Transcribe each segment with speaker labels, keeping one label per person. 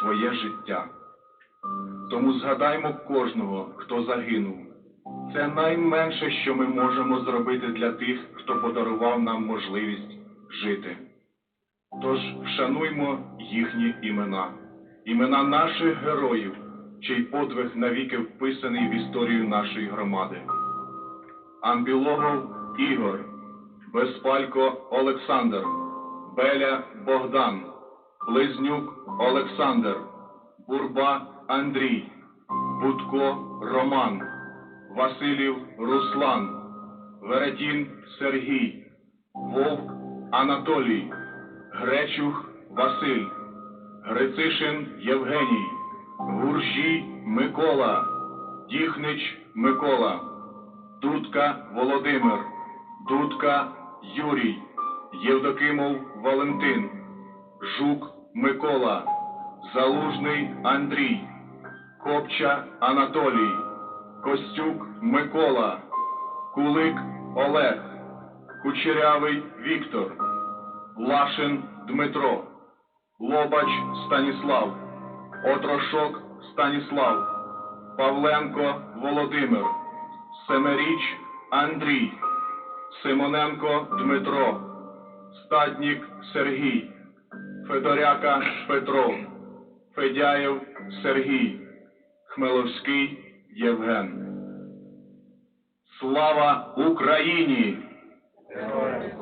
Speaker 1: своє життя. Тому згадаймо кожного, хто загинув. Це найменше, що ми можемо зробити для тих, хто подарував нам можливість жити. Тож вшануймо їхні імена, імена наших героїв, чий подвиг навіки вписаний в історію нашої громади. Амбілогов Ігор, Безпалько Олександр, Беля Богдан, Близнюк Олександр, Бурба Андрій, Будко Роман, Василів Руслан, Веретін Сергій, Вовк Анатолій, Гречух Василь, Грицишин Євгеній, Гуржій Микола, Діхнич Микола, Дудка Володимир, Дудка Юрій, Євдокимов Валентин, Жук Микола, Залужний Андрій, Копча Анатолій, Костюк Микола, Кулик Олег, Кучерявий Віктор, Лашин Дмитро, Лобач Станіслав, Отрошок Станіслав, Павленко Володимир, Семеріч Андрій, Симоненко Дмитро, Статнік Сергій, Федоряка Петро, Федяєв Сергій, Хмеловський Євген. Слава Україні!
Speaker 2: Усміхнеться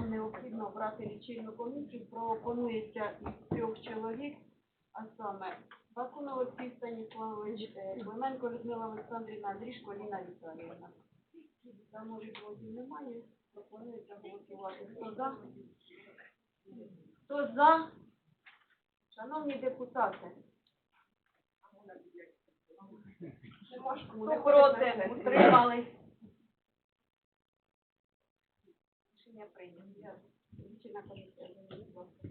Speaker 3: нам необхідно обрати лічильну комісію. Пропонується із трьох чоловік, а саме Бакун Олексій Станіславович, е, Клименко Людмила Олександрівна, Андрішко Ліна Віталіївна. За може голосів немає, пропонується голосувати. Хто за? Хто за? Шановні депутати. Хто проти? Утримались? Рішення прийнято. Лічильна комісія. будь ласка.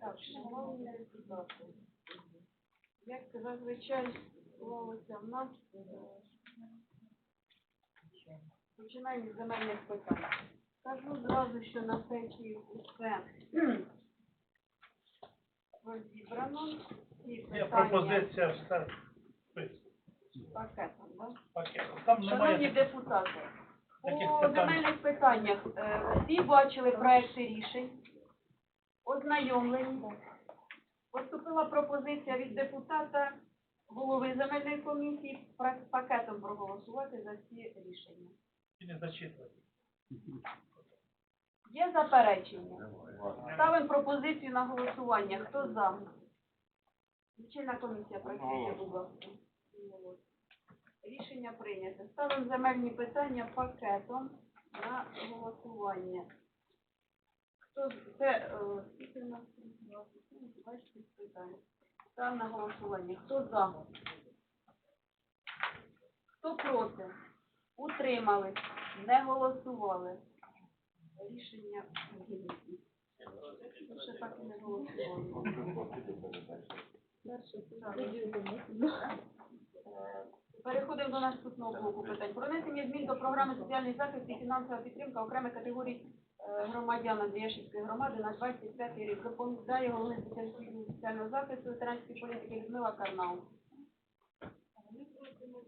Speaker 3: Так, шановні депутати, як зазвичай склалося в нас, е, починаємо з земельних питань. Скажу зразу, що на сесії усе розібрано.
Speaker 4: Є
Speaker 3: питання
Speaker 4: пропозиція все
Speaker 3: пакетом, да?
Speaker 4: пакетом. Там
Speaker 3: Шановні
Speaker 4: немає
Speaker 3: депутати,
Speaker 4: Таких
Speaker 3: по
Speaker 4: питань.
Speaker 3: земельних питаннях е, всі бачили проекти рішень, ознайомлені. Поступила пропозиція від депутата голови земельної комісії пра- пакетом проголосувати за ці рішення.
Speaker 4: і не зачитувати.
Speaker 3: Є заперечення? Ставимо пропозицію на голосування. Хто за? Лічильна комісія працює, будь ласка. Рішення прийнято. Ставимо земельні питання пакетом на голосування. Хто з- це е, скільки в нас? Питання. Ставимо на голосування. Хто за? Хто проти? Утримались? Не голосували? Рішення. Ну, Ще так і не голосували. Переходимо до наступного блоку питань. Про внесення змін до програми соціальний захист і фінансова підтримка окремих категорій Е, громадян Андріяшівської громади на 25 рік. Доповідає головний спеціалістів соціального захисту ветеранської політики Людмила Карнау.
Speaker 5: Ми просимо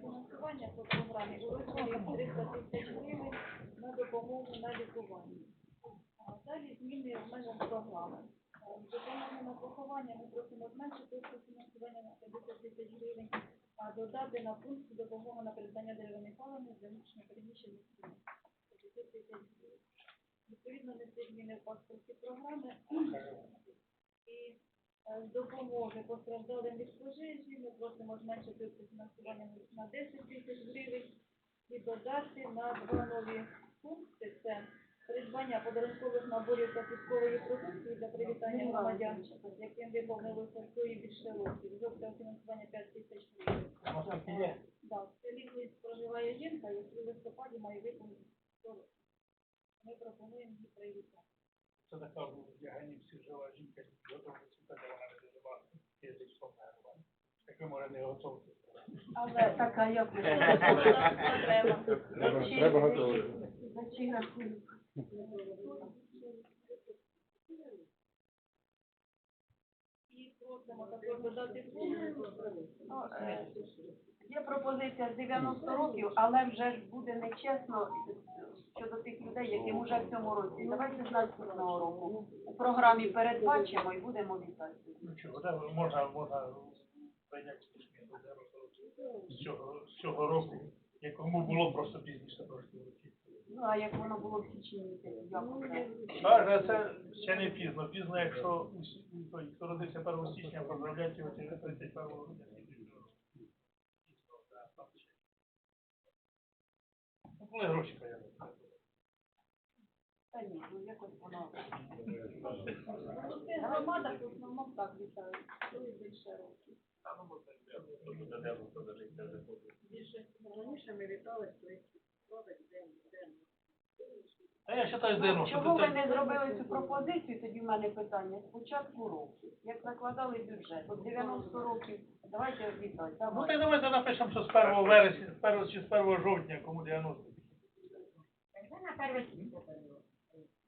Speaker 5: фінансування по програмі у 300 тисяч гривень на допомогу на лікування. Далі зміни в межах програми. Допомогу на поховання ми просимо зменшити фінансування на 50 тисяч гривень, а додати на пункт допомоги на придбання деревини паливних заміщення приміщення. Відповідно, не всі зміни паспорті програми і е, з допомоги постраждалим від пожежі. Ми просимо зменшити фінансування на 10 тисяч гривень і додати на два нові пункти. Це придбання подарункових наборів та піскової продукції для привітання громадян, яким виповнилося 100 більше років. Жовте фінансування 5 тисяч гривень. В селі проживає жінка, який в листопаді має виповнити 100 років. Ми пропонуємо її привітати.
Speaker 4: Це така в Ягані всі жила жінка, готова цвіта, де вона не жила, і десь померла. Так ви, може, не готові.
Speaker 3: Але така як
Speaker 5: Треба.
Speaker 6: Треба готові.
Speaker 5: І просимо також додати пункт.
Speaker 3: Ну, Є пропозиція з 90 років, але вже ж буде нечесно щодо тих людей, яким уже в цьому році. Давайте з наступного року у програмі передбачимо і будемо вітати.
Speaker 4: Ну чого, да, можна, можна прийняти до з цього, з цього року, якому було просто пізніше трошки вручити.
Speaker 3: Ну, а як воно було в січні місяці, як це?
Speaker 4: Так, це ще не пізно. Пізно, якщо той, хто родився 1 січня, поздравляти його через 31 грудня. слідуючого року. Пізно, да, там ще. Ну, Коли гроші появляться.
Speaker 3: Та ні, ну якось воно.
Speaker 5: Ну, громада в основному так вітають. Коли більше років.
Speaker 4: Та, ну, може, я буду додому подожити, вже.
Speaker 5: Більше раніше ми вітали, що їх продать день, день.
Speaker 4: Та я вважаю, здивно, що
Speaker 3: Чому ви не зробили цю пропозицію, тоді в мене питання, з початку року, як накладали бюджет, от 90 років, давайте вітати,
Speaker 4: Ну,
Speaker 3: давайте
Speaker 4: напишемо, що з 1 вересня, з 1 чи з 1 жовтня, кому 90.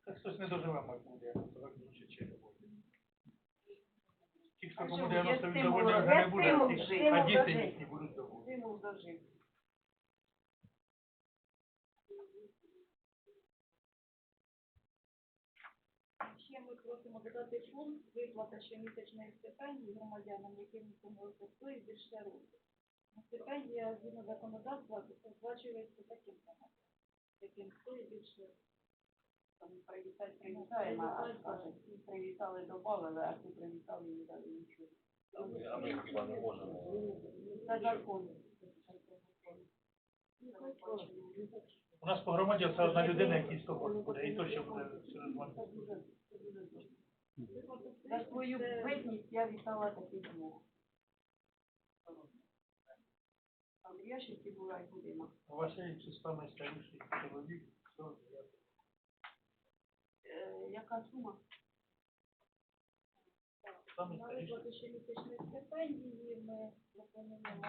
Speaker 4: Це хтось не доживе, мабуть, 90, так звучить чи не буде. Ті, хто кому 90 він доволі вже не буде, а ті- а діти їхні будуть доволі.
Speaker 3: Стимул дожив.
Speaker 5: Ще ми просимо додати пункт виплата щомісячної стипендії громадянам, яким виповнилося 100 і більше років. Ну, Стипендія згідно законодавства сплачується таким самим, яким 100 і більше.
Speaker 3: Там привітати привітаємо, а скажуть, привітали, добавили, а ти привітали, не дали нічого.
Speaker 2: А ми хіба не.
Speaker 4: У нас по громаді це одна людина, який 100 буде, і то ще буде через.
Speaker 3: За свою битність я вітала таких двох. Там ящики була і будинок.
Speaker 4: Василь, чи самий чоловік, все, я
Speaker 3: Е, яка сума?
Speaker 4: самий
Speaker 5: На
Speaker 4: старіший.
Speaker 5: виплату щомісячної стипендії ми пропонуємо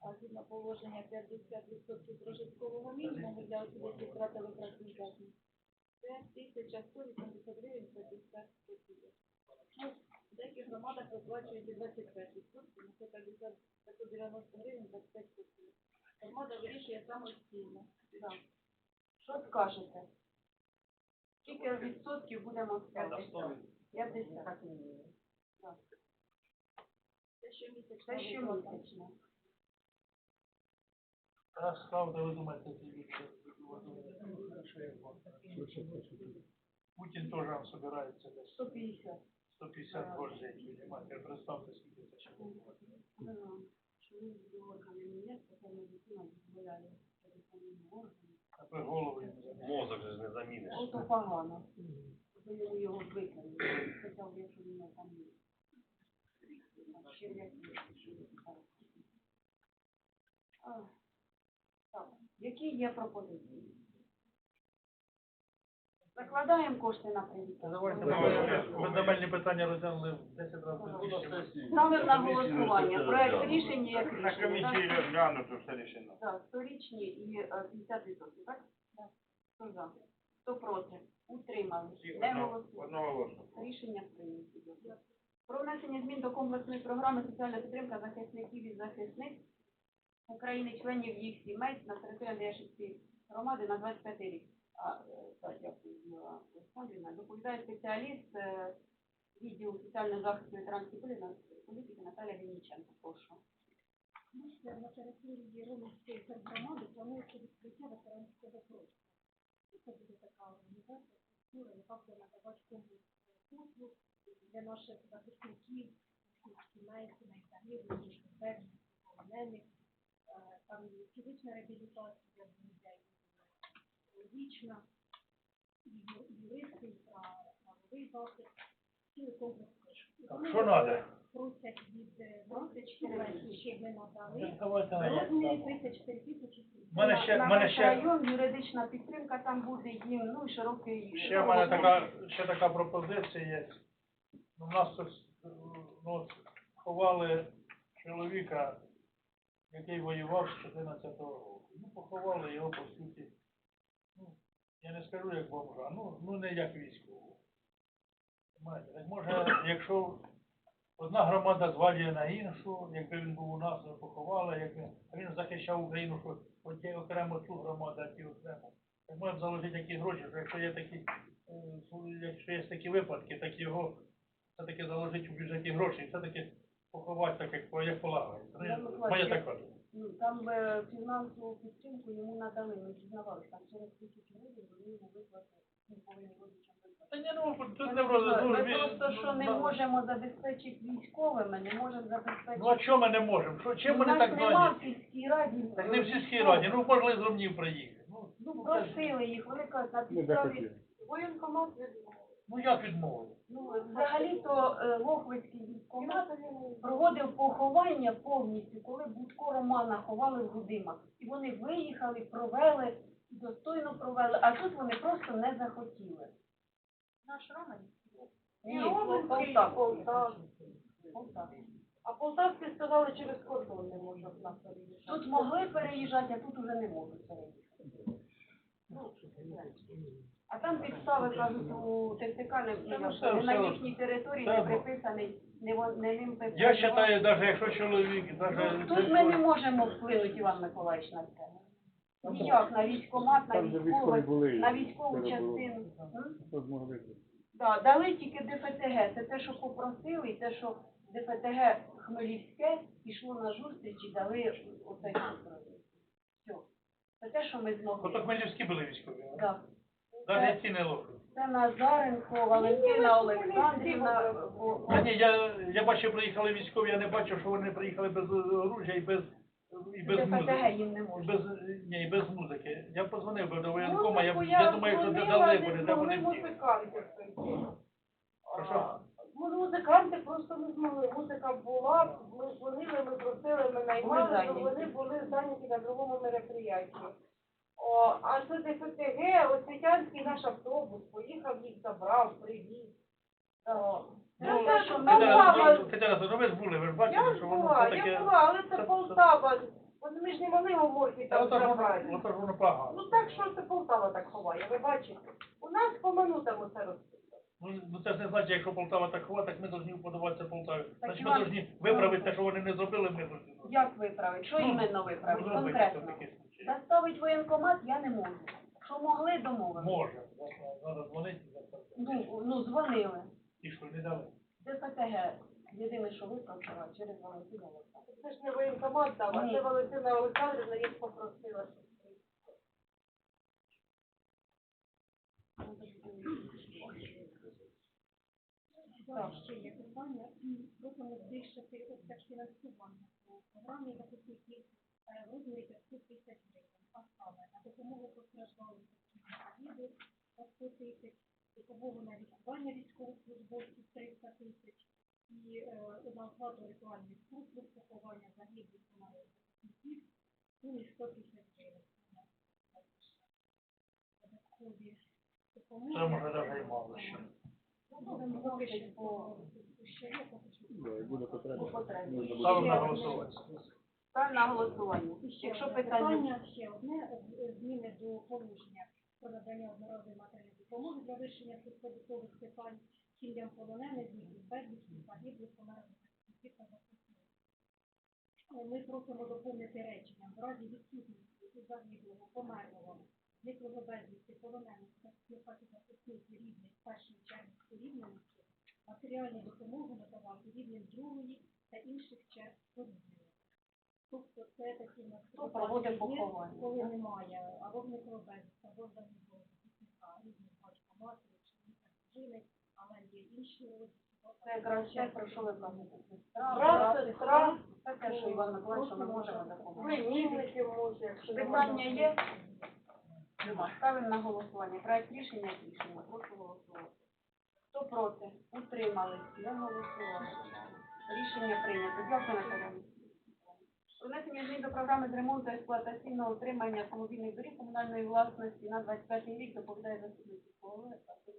Speaker 5: а згідно положення 50% прожиткового мінімуму для осіб, які втратили працездатність. Це 1180 гривень 50 копійок. Ну, в деяких громадах виплачують і 25 відсотків, це 50 190 гривень 25 копійок. Громада вирішує самостійно.
Speaker 3: Да. Що скажете? Скільки відсотків будемо
Speaker 2: На
Speaker 3: ставити?
Speaker 2: 100
Speaker 3: 50. Так.
Speaker 5: Це щомісячно.
Speaker 3: Це щомісячно.
Speaker 4: Раз ставте, ви думаєте, це більше. Путін теж вам собирається десь
Speaker 3: 150.
Speaker 4: 150 гвоздей піднімати. Представте, скільки це ще
Speaker 3: ми з органами міністрства, це медицина дозволяє телефонним.
Speaker 4: А ви голову їм замінили.
Speaker 2: Мозок же ж не заміниш.
Speaker 3: Ото погано. Ви його викинули. Сказав, якщо він там є. Черв'яки. А, Так, які є пропозиції? Закладаємо кошти на привітання.
Speaker 4: Давайте ми земельні питання розглянули в 10 разів.
Speaker 3: Ставимо на голосування. Проект рішення як
Speaker 6: На комісії розглянуто все рішено.
Speaker 3: Так, сторічні і е, 50%, так? Так. Хто за? Хто проти? Утримали. Не голосуємо. Рішення прийнято. Про внесення змін до комплексної програми соціальна підтримка захисників і захисниць України, членів їх сімей на території громади на 25 рік. Доповідає спеціаліст е, відділу ветеранської полі- політики Наталія Геніченко. Прошу.
Speaker 7: На території Романської тергромади планується відкриття ветеранського простору. Це буде така організація, структура, яка буде надавати комплекс послуг для наших захисників, загиблих, безвісних, полонених. Там фізична реабілітація буде, і і юристи, правовий захист, цілий комплекс.
Speaker 4: Так, що надо?
Speaker 7: Просять від е,
Speaker 3: Просять
Speaker 7: субвенції, ми надали. Розмірі 34 тисячі.
Speaker 4: У мене ще,
Speaker 3: на
Speaker 4: мене ще,
Speaker 3: район юридична підтримка там буде їм, ну і широкий.
Speaker 4: ще в мене така, ще така пропозиція є. У нас тут, е, ну, ховали чоловіка, який воював з 14 року. Ну, поховали його по суті. Я не скажу як бомжа, ну, ну не як військового. Так може, якщо одна громада звалює на іншу, якби він був у нас, ми поховали, якби а він захищав Україну, що от є окремо цю громаду, а ті окремо. Так можемо заложити такі гроші, що якщо є такі, е, якщо є такі випадки, так його все-таки заложити в бюджеті гроші, все-таки поховати так, як, полагається. Ну, Моя така.
Speaker 3: Ну, там е, фінансову підтримку йому надали, ми дізнавалися, там через тисячу гривень вони йому виплатили, він повинен родичам виплатити.
Speaker 4: Та ні, ну, тут
Speaker 3: Ми
Speaker 4: не просто, ну,
Speaker 3: ми
Speaker 4: він-
Speaker 3: просто що не
Speaker 4: ну,
Speaker 3: можемо забезпечити військовими, не можемо забезпечити.
Speaker 4: Ну а чого ми не можемо? Що, чим вони так
Speaker 3: нема
Speaker 4: зайняті?
Speaker 3: в сільській раді.
Speaker 4: Так не в сільській раді, ну можливо з Ромнів приїхати. Ну,
Speaker 3: Ну, просили їх, вони кажуть, на
Speaker 6: Не
Speaker 3: підставі
Speaker 6: захотіли.
Speaker 3: воєнкомат відмовив.
Speaker 4: Ну як відмовити?
Speaker 3: Ну, взагалі-то е, Лохвицький військкомат проводив поховання повністю, коли Будко Романа ховали в Гудимах. І вони виїхали, провели, достойно провели, а тут вони просто не захотіли.
Speaker 5: Наш Роман?
Speaker 3: Ні. Полтава.
Speaker 8: А полтавські сказали, через кордон не можна в нас переїжджати.
Speaker 3: Тут могли переїжджати, а тут уже не можуть переїхати. Ну, А там підстави, кажуть, у ТЦК не
Speaker 4: Ну, все,
Speaker 3: що на
Speaker 4: все.
Speaker 3: їхній території не приписаний, не, вон- не ним
Speaker 4: Я
Speaker 3: приписаний.
Speaker 4: вважаю, навіть якщо чоловік, навіть...
Speaker 3: Ну, Тут ми не можемо вплинути, Іван Миколаївич, на це. Ніяк, на військкомат, на
Speaker 6: Там, військові
Speaker 3: військових,
Speaker 6: були,
Speaker 3: на військову
Speaker 6: це було.
Speaker 3: частину. М?
Speaker 6: Б?
Speaker 3: Да, дали тільки ДФТГ. Це те, що попросили, і те, що ДФТГ Хмелівське пішло на зустріч і дали оцей супровід. Все. Це те, що ми змогли.
Speaker 4: Ото Хмельницькі були військові, а?
Speaker 3: Да.
Speaker 4: навіть ці не лохи.
Speaker 3: Це Назаренко, Валентина Олександрівна. о, о,
Speaker 4: Та ні, я, я бачив, приїхали військові, я не бачив, що вони приїхали без оружия і без, і без
Speaker 3: ДФТГ
Speaker 4: музики.
Speaker 3: їм не
Speaker 4: І
Speaker 3: можна.
Speaker 4: без, ні, і без музики. Я позвонив би до воєнкома, я,
Speaker 8: Музику
Speaker 4: я думаю, що додали
Speaker 8: не
Speaker 4: вони, де вони всі.
Speaker 8: музиканти.
Speaker 4: Хорошо?
Speaker 8: Музиканти просто не змогли. Музика була, ми дзвонили, ми просили, ми наймали,
Speaker 3: зайняті.
Speaker 8: вони були зайняті на другому мероприятті. О, а це ДФТГ, освітянський наш автобус, поїхав їх забрав, привіз. О,
Speaker 4: Ну,
Speaker 8: це що Полтава.
Speaker 4: ну, ви ж були, ви ж бачили,
Speaker 8: Я
Speaker 4: що воно
Speaker 8: була,
Speaker 4: все таке...
Speaker 8: я була, але
Speaker 4: це-
Speaker 8: це Полтава. От ми ж не могли гоморки
Speaker 4: Та
Speaker 8: там
Speaker 4: ото ж воно,
Speaker 8: забрати.
Speaker 4: ото ж воно погано.
Speaker 8: Ну так що це Полтава так ховає, ви бачите? У нас по минутам усе росте.
Speaker 4: Ну, ну це ж не значить, якщо Полтава так ховає, так ми повинні подаватися Полтаві. Значить, ми
Speaker 3: Іван-
Speaker 4: повинні виправити те, що вони не зробили, ми повинні зробити.
Speaker 3: Як виправити? Що
Speaker 4: Ну,
Speaker 3: іменно виправити?
Speaker 4: Ну, зробити
Speaker 3: Конкретно.
Speaker 4: случай.
Speaker 3: Заставить воєнкомат я не можу. Що могли, домовили.
Speaker 4: Може, треба дзвонити.
Speaker 3: Ну, ну, дзвонили.
Speaker 4: І що, не дали?
Speaker 3: Це ПТГ. Єдине, що виправила через Валентина Олександровна.
Speaker 8: Це ж не воєнкомат дав, а
Speaker 3: Ні.
Speaker 8: це Валентина Олександрівна їх попросила. щоб
Speaker 7: ще є питання. Просимо збільшити обсяг фінансування по програмі захисників е, розмірі 500 тисяч гривень. А саме на допомогу постраждалим інваліду 100 тисяч, допомогу на лікування військовослужбовців 300 тисяч і е, на оплату ритуальних послуг, поховання загиблих померлих захисників в сумі 100 тисяч гривень. Додаткові допомоги.
Speaker 4: Це може навіть і Ставимо на голосування.
Speaker 3: Ставлю на голосування.
Speaker 7: Ще
Speaker 3: Якщо
Speaker 7: одне
Speaker 3: питання...
Speaker 7: ще одне зміни до положення про надання одноразової матеріальної допомоги для вирішення судових питань сім'ям полонених, зниклих безвісти, загиблих, померлих Ми просимо доповнити реченням в разі відсутності загиблого, померлого, зниклого безвісти, полонених, та захисників рівних першої черги порівняності, матеріальну допомогу надавати рівнем другої та інших черг порівняності. Тобто це такі в нас
Speaker 3: Хто проводить
Speaker 7: випадки є,
Speaker 3: поховання,
Speaker 7: коли
Speaker 3: так?
Speaker 7: немає або зниклого безвісти, або загиблого захисника, різних батька, матері, чоловіка, дружини, але є інші родичі.
Speaker 3: Це якраз те, про що ви
Speaker 8: сестра,
Speaker 3: що Іван Миколаївич, ми можемо допомогти.
Speaker 8: племінники може, якщо
Speaker 3: Питання є? Нема. Ставимо на голосування. Проект рішення рішення. Прошу голосувати. Хто проти? Утримались? Не голосували. Рішення прийнято. Дякую, Наталя. Внесення змін до програми з ремонту експлуатаційного утримання автомобільних доріг комунальної власності на 25 рік доповідає заступник голови Артур.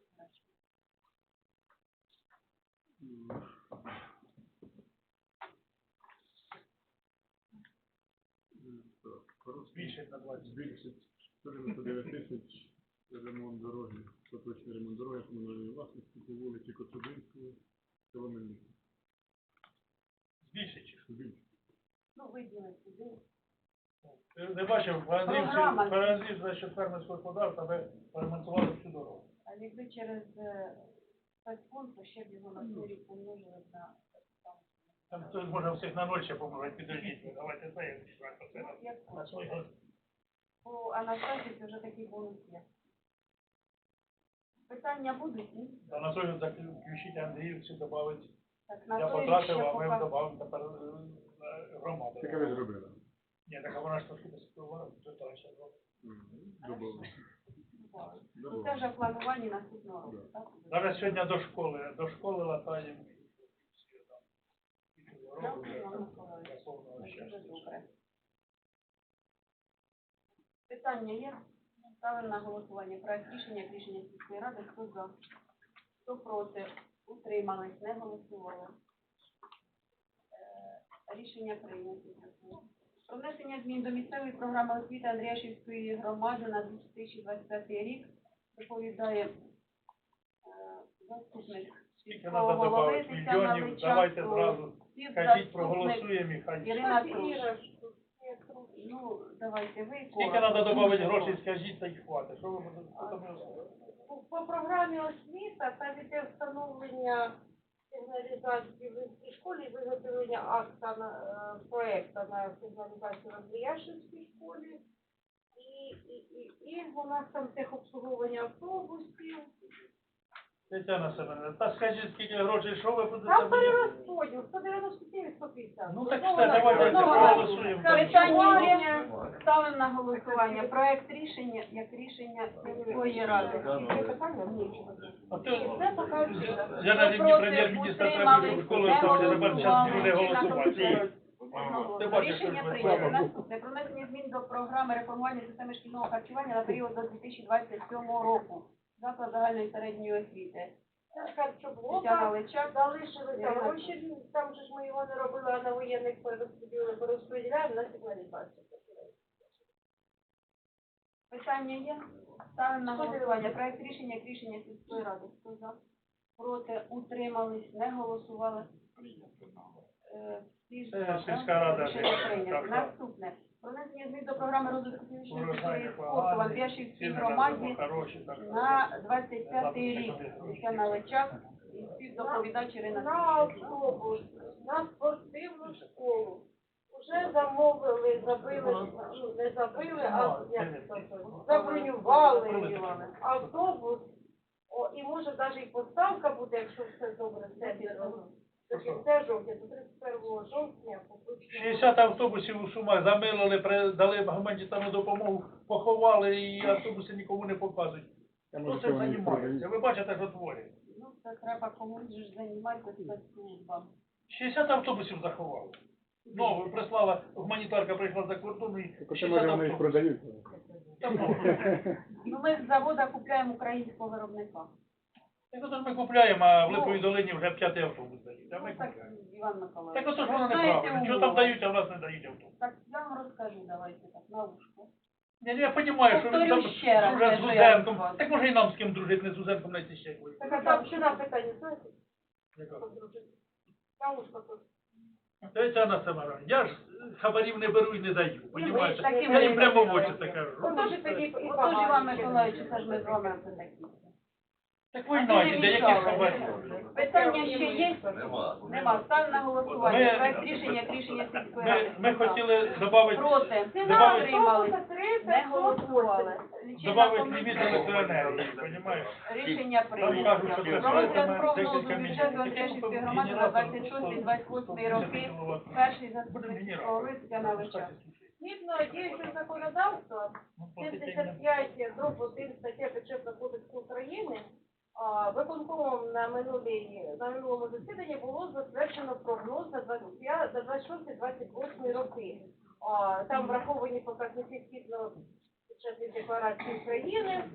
Speaker 4: Збільшить на 20.
Speaker 6: Збільшить 409 тисяч ремонт дороги, поточний ремонт дороги комунальної власності по вулиці Коцюбинської, село Мельник.
Speaker 4: Збільшить чи що?
Speaker 6: Збільшить.
Speaker 3: Ну, виділити сюди.
Speaker 4: Ти не бачив, в
Speaker 3: Програма.
Speaker 4: в Андріївці за счет фермерського господарства ми всю дорогу.
Speaker 3: А якби через е, спецфонд, то ще б його на рік помножили на
Speaker 4: Там хтось може всіх на ноль ще поможе, підождіть, давайте це, я знаю, це
Speaker 3: Ну,
Speaker 4: на-
Speaker 3: як
Speaker 4: на свій год.
Speaker 3: По Анастасії вже такий бонус є. Питання будуть? Ні?
Speaker 4: А на той год включіть Андріївці, добавить.
Speaker 3: Так, на
Speaker 4: Я
Speaker 3: той
Speaker 4: потратив,
Speaker 3: ще
Speaker 4: а ми
Speaker 3: поки...
Speaker 4: додамо тепер е, громаду.
Speaker 6: Яке ви зробили?
Speaker 4: Ні, так а вона ж трошки доспівала, то то ще.
Speaker 6: Добавили.
Speaker 3: Ну, це вже в плануванні наступного року, так?
Speaker 4: Зараз сьогодні до школи, до школи латаємо.
Speaker 3: Дякую, Миколаївич.
Speaker 4: Для повного
Speaker 3: Дуже
Speaker 4: щастя.
Speaker 3: добре. Питання є? Ставимо на голосування. Проект рішення, як рішення сільської ради. Хто за? Хто проти? Утримались? Не голосували. Е, Рішення прийнято. Про внесення змін до місцевої програми освіти Андріашівської громади на 2025 рік доповідає е, заступник сільського
Speaker 4: треба
Speaker 3: голови Тетяна
Speaker 4: мільйонів, давайте зразу кажіть, проголосуємо і хай.
Speaker 3: Ірина
Speaker 8: що-
Speaker 3: Ну, давайте ви.
Speaker 4: Скільки
Speaker 3: коротко.
Speaker 4: треба додати грошей, скажіть, та й хватить. Що ви будете
Speaker 8: По, по програмі освіта там іде встановлення сигналізації в Інській школі, і виготовлення акта на е, проекта на сигналізацію в Андріяшинській школі. І, і, і, і у нас там техобслуговування автобусів.
Speaker 4: Тетяна Семенівна, та скажіть, скільки грошей, що ви будете
Speaker 8: Там перерозподіл 197 150.
Speaker 4: Ну так все,
Speaker 8: на-
Speaker 4: давайте проголосуємо.
Speaker 3: Питання. Ставимо на голосування. Проект рішення як рішення сільської ради.
Speaker 4: А ти-. Я навіть не прем'єр-міністра треба в школу ставити, треба зараз люди голосувати.
Speaker 3: Рішення прийнято. Наступне. Про внесення змін до програми реформування системи шкільного харчування на період до 2027 року. Заклад загальної середньої освіти.
Speaker 8: Це
Speaker 3: Тетяна
Speaker 8: харчоблока,
Speaker 3: Личак.
Speaker 8: залишилися
Speaker 3: Ірина.
Speaker 8: гроші, там же ж ми його не робили, а на воєнних перерозподілили, розподіляємо на сигналізацію.
Speaker 3: Питання є? Ставимо на голосування. Проект рішення, як рішення сільської ради. Хто за? Проти? Утримались? Не голосували? Е, всі ж
Speaker 4: Е,
Speaker 3: за,
Speaker 4: сільська рада
Speaker 3: Рішення прийнято. Наступне. Про внесення змін до програми розвитку фізичної культури і спорту в Андріашівській громаді на 25 рік. Тетяна Личак і співдоповідач Ірина
Speaker 8: На автобус, на спортивну школу. Уже замовили, забили, ну не забили, а як це, забронювали автобус. О, і може навіть і поставка буде, якщо все добре, все до кінця жовтня, до 31 жовтня. поточно.
Speaker 4: 60 автобусів у Сумах замилили, при- дали гуманітарну допомогу, поховали і автобуси нікому не показують. Хто цим займається? Ви бачите, що творять.
Speaker 3: Ну, це треба комусь же ж займатися спецслужбам.
Speaker 4: 60 автобусів заховали. Ну, прислала, гуманітарка прийшла за кордон і
Speaker 6: Так
Speaker 4: 60
Speaker 6: може вони їх
Speaker 4: автобусів.
Speaker 6: продають.
Speaker 4: Та може.
Speaker 3: Ну, ми з завода купляємо українського виробника.
Speaker 4: Так ото ж ми купляємо, а в Липовій долині вже п'ятий автобус дають. А ми
Speaker 3: Ну, так,
Speaker 4: купляємо.
Speaker 3: Іван Миколаївич.
Speaker 4: Так ото ж воно неправильно. Чого там дають, а в нас не дають автобус?
Speaker 3: Так, я вам розкажу, давайте так, на ушко.
Speaker 4: Ні, ні, я розумію, що він
Speaker 3: Повторю
Speaker 4: там
Speaker 3: ще раз,
Speaker 4: дружить з
Speaker 3: що я
Speaker 4: Лузенком.
Speaker 3: вам
Speaker 4: Так може і нам з ким дружити, не з Лузенком, навіть ще якось.
Speaker 8: Так, а там ще на питання, знаєте,
Speaker 4: Яка?
Speaker 8: подружити? Кавушка тут.
Speaker 4: Тетяна Самара, я ж хабарів не беру і не даю, понімаєте?
Speaker 3: таким
Speaker 4: Я їм прямо в очі це кажу.
Speaker 8: Отож і
Speaker 3: Іван. Миколаївич, це ж ми з вами це такі.
Speaker 4: Так ви знаєте,
Speaker 3: не
Speaker 4: які
Speaker 3: мішали. Питання ще є?
Speaker 2: Нема.
Speaker 3: Нема. Став на голосування.
Speaker 4: Ми-
Speaker 3: Проект рішення, як рішення сільської
Speaker 4: Ми,
Speaker 3: ради.
Speaker 4: ми хотіли додати,
Speaker 3: Проти.
Speaker 4: Добавить-
Speaker 3: Утримались. Не
Speaker 8: Не
Speaker 3: голосували.
Speaker 4: Добавити ліміт електроенергії, розумієш?
Speaker 3: Рішення
Speaker 4: кажуть,
Speaker 3: прийнято.
Speaker 4: що
Speaker 3: Про розгляд прогнозу бюджету. Андріашівської громади на 26-28 роки. Перший заступник голови Тетяна Личак.
Speaker 8: Згідно діючого законодавства, 75 дроб 1 стаття Бюджетного кодексу України, виконкомом на минулій на минулому засіданні було затверджено прогноз на 26-28 роки. Там враховані показники згідно бюджетної декларації України.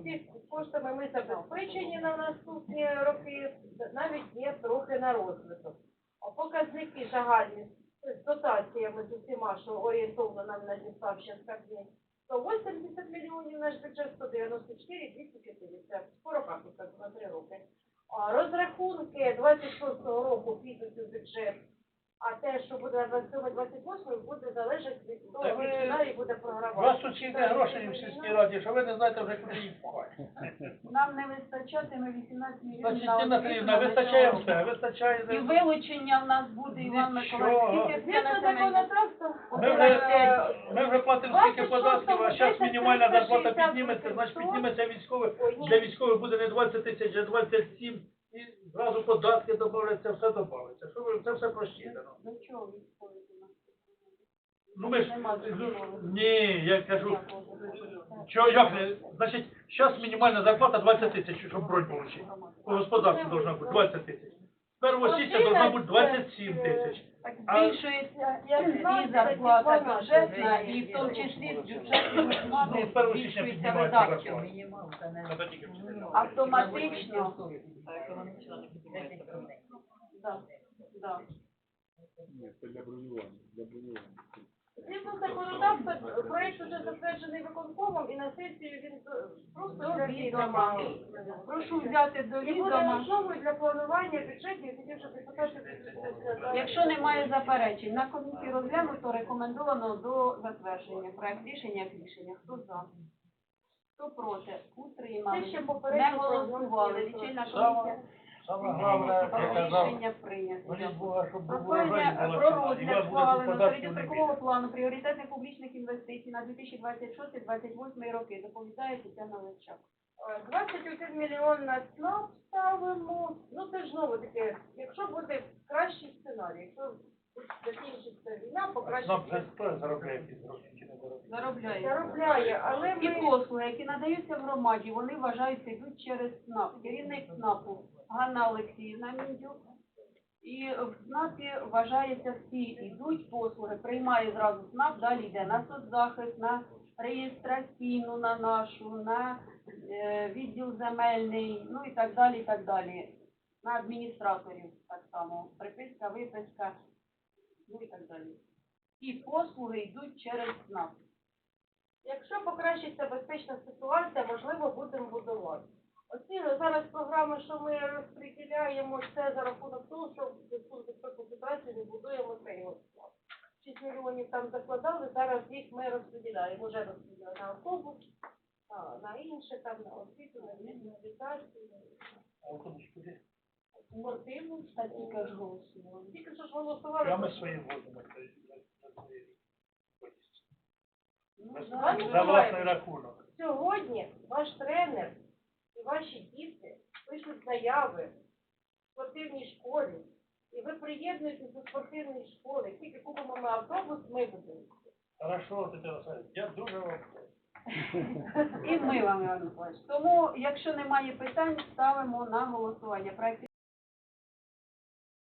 Speaker 8: Всі коштами ми забезпечені на наступні роки, навіть є трохи на розвиток. Показники загальні з дотаціями з усіма, що орієнтовно нам надістав ще Кабмін, 180 мільйонів наш бюджет, 194, 250, Скоро пахнуть на три роки. Розрахунки 26-го року підуть у бюджет, а те, що буде на 27-28, буде залежати від того,
Speaker 4: Та ви-
Speaker 8: як далі буде
Speaker 4: У
Speaker 8: програма.
Speaker 4: вас тут стільки грошей в сільській раді, що ви не знаєте вже куди їх пхати.
Speaker 3: Нам не вистачатиме 18 мільйонів
Speaker 4: Значить,
Speaker 3: на
Speaker 4: Тіна
Speaker 3: освіту
Speaker 4: Сергіївна, вистачає все, вистачає.
Speaker 3: І вилучення в нас буде, Іван
Speaker 4: Нічого.
Speaker 3: Миколаївич. Скільки
Speaker 8: Згідно законодавства,
Speaker 4: Ми вже, ми вже платимо стільки податків, а зараз мінімальна зарплата підніметься, значить підніметься військових. Для військових буде не 20 тисяч, а 27. І зразу податки додаються, все додається. Що ви, це все.
Speaker 3: До чого військові?
Speaker 4: Ну ми ж, ну, ні, я кажу, що, як не, значить, зараз мінімальна зарплата 20 тисяч, щоб бронь отримати. По господарству должна бути 20 тисяч. З 1 січня должно бути 27 тисяч.
Speaker 3: Так
Speaker 4: А-
Speaker 3: збільшується і зарплата бюджетна, і в тому числі з
Speaker 4: Ну,
Speaker 3: плати
Speaker 4: з 1 січня
Speaker 3: збільшуються
Speaker 4: піднімається
Speaker 3: видатки.
Speaker 4: зарплата.
Speaker 3: Автоматично. Да, да.
Speaker 6: Ні, це для бронювання. Для бронювання.
Speaker 8: Згідно законодавства, проект вже затверджений виконкомом і на сесію він е, просто
Speaker 3: До відома. Прошу взяти до
Speaker 8: І буде
Speaker 3: відома.
Speaker 8: основою для планування бюджетів, тоді вже депутати.
Speaker 3: Якщо немає заперечень, на комісії розглянуто, рекомендовано до затвердження. Проект рішення як рішення. Хто за? Хто проти?
Speaker 8: Це
Speaker 3: Утримали. Не голосували. Лічильна комісія.
Speaker 4: Саме головне, я казав,
Speaker 3: Рішення прийнято.
Speaker 4: моліть Бога, щоб був урожай
Speaker 3: створення-
Speaker 4: була ціна, і
Speaker 3: розгляд
Speaker 4: вас буде
Speaker 3: схвалено середньострокового
Speaker 4: більше.
Speaker 3: плану пріоритетних публічних інвестицій на 2026-2028 роки. Доповідає Тетяна Левчак.
Speaker 8: Е, 21 мільйон на ЦНАП ставимо. Ну це ж знову таке, якщо буде кращий сценарій, якщо закінчиться війна, покращиться.
Speaker 4: Нам вже хто заробляє ці гроші чи не заробляє?
Speaker 3: Заробляє.
Speaker 8: Заробляє, але
Speaker 3: Ті
Speaker 8: ми
Speaker 3: послуги, які надаються в громаді, вони вважаються йдуть через СНАП. Керівник СНАПу Ганна Олексіївна Міндюк. І в СНАПі вважається всі йдуть послуги, приймає зразу СНАП, далі йде на соцзахист, на реєстраційну, на нашу, на е, відділ земельний, ну і так далі, і так далі. На адміністраторів так само. Приписка, виписка, ну і так далі. І послуги йдуть через нас.
Speaker 8: Якщо покращиться безпечна ситуація, можливо, будемо будувати. Оці зараз програми, що ми розподіляємо, це за рахунок того, що в безпековою ситуацією не будуємо цей склад. 6 мільйонів там закладали, зараз їх ми розподіляємо, вже розподіляли на автобус, на інше, там, на освіту, на реабілітацію, Спортивну.
Speaker 3: Та тільки ж голосували.
Speaker 8: Тільки що ж голосували.
Speaker 4: Прямо свої возимо. це- це- це свої.
Speaker 3: Ну,
Speaker 4: За- власний рахунок.
Speaker 8: Сьогодні ваш тренер і ваші діти пишуть заяви в спортивній школі, і ви приєднуєтесь до спортивної школи. Тільки купимо ми автобус, ми будемо.
Speaker 4: Хорошо, Тетяна Васильівна, я дуже вам.
Speaker 3: І ми вам, Іван Миколаївич. Тому, якщо немає питань, ставимо на голосування. Проект